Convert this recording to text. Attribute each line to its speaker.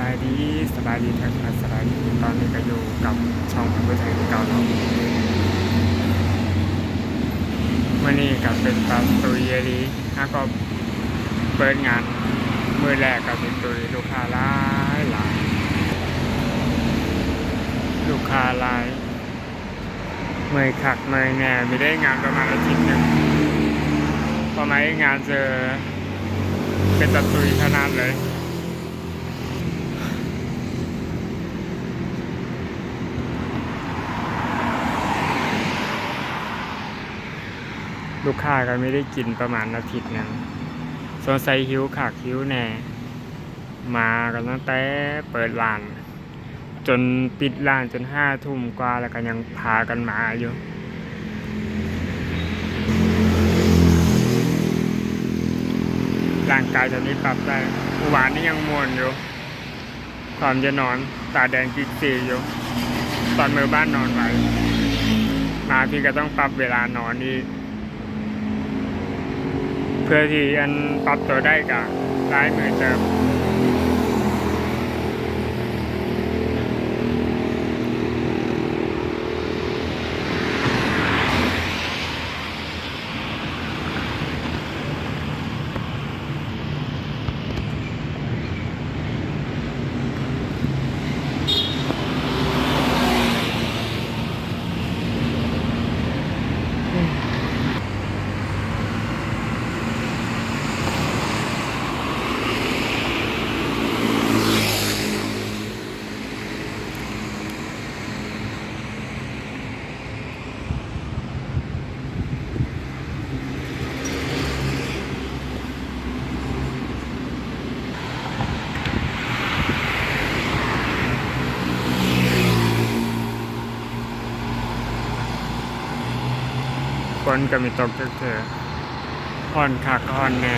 Speaker 1: บายดีสบายดีทักทายสบายดีตอนนี้ก็อยู่กับช่องพันธุ์ไทยเก่าเนาะวันนี้ก็เป็นตอนตุยเยดีแล้วก็เปิดงานมือแรกก็เป็นตุยลูกค้าหลายหลายลูกค้าหลายเมยขักเมยแหน่ไม่ได้งานประมาณอาทิตย์หนึ่งพอมาได้งานเจอเป็นตะตุยขนาดเลย ลูกค้าก็ไม่ได้กินประมาณอาทิตย์นึงสงสัยหิวขากหิวแน่ มากันตั้งแต่เปิดร้าน จนปิดร้านจนห้าทุ่มกว่าแล้วก็ยังพากันมาอยู่ร่างกายตอนนี้ปรับได้เมื่อวานนี้ยังมวนอยู่ ความจะนอนตาแดงกิ๊กซีอยู่ ตอนมือบ้านนอนไว้มาพี่ก็ต้องปรับเวลานอนอีก เพื่อที่อันปรับตัวได้กับลายมือเติม ฝนก็มีตกเถอะๆอ่อนคักอ่อนแน่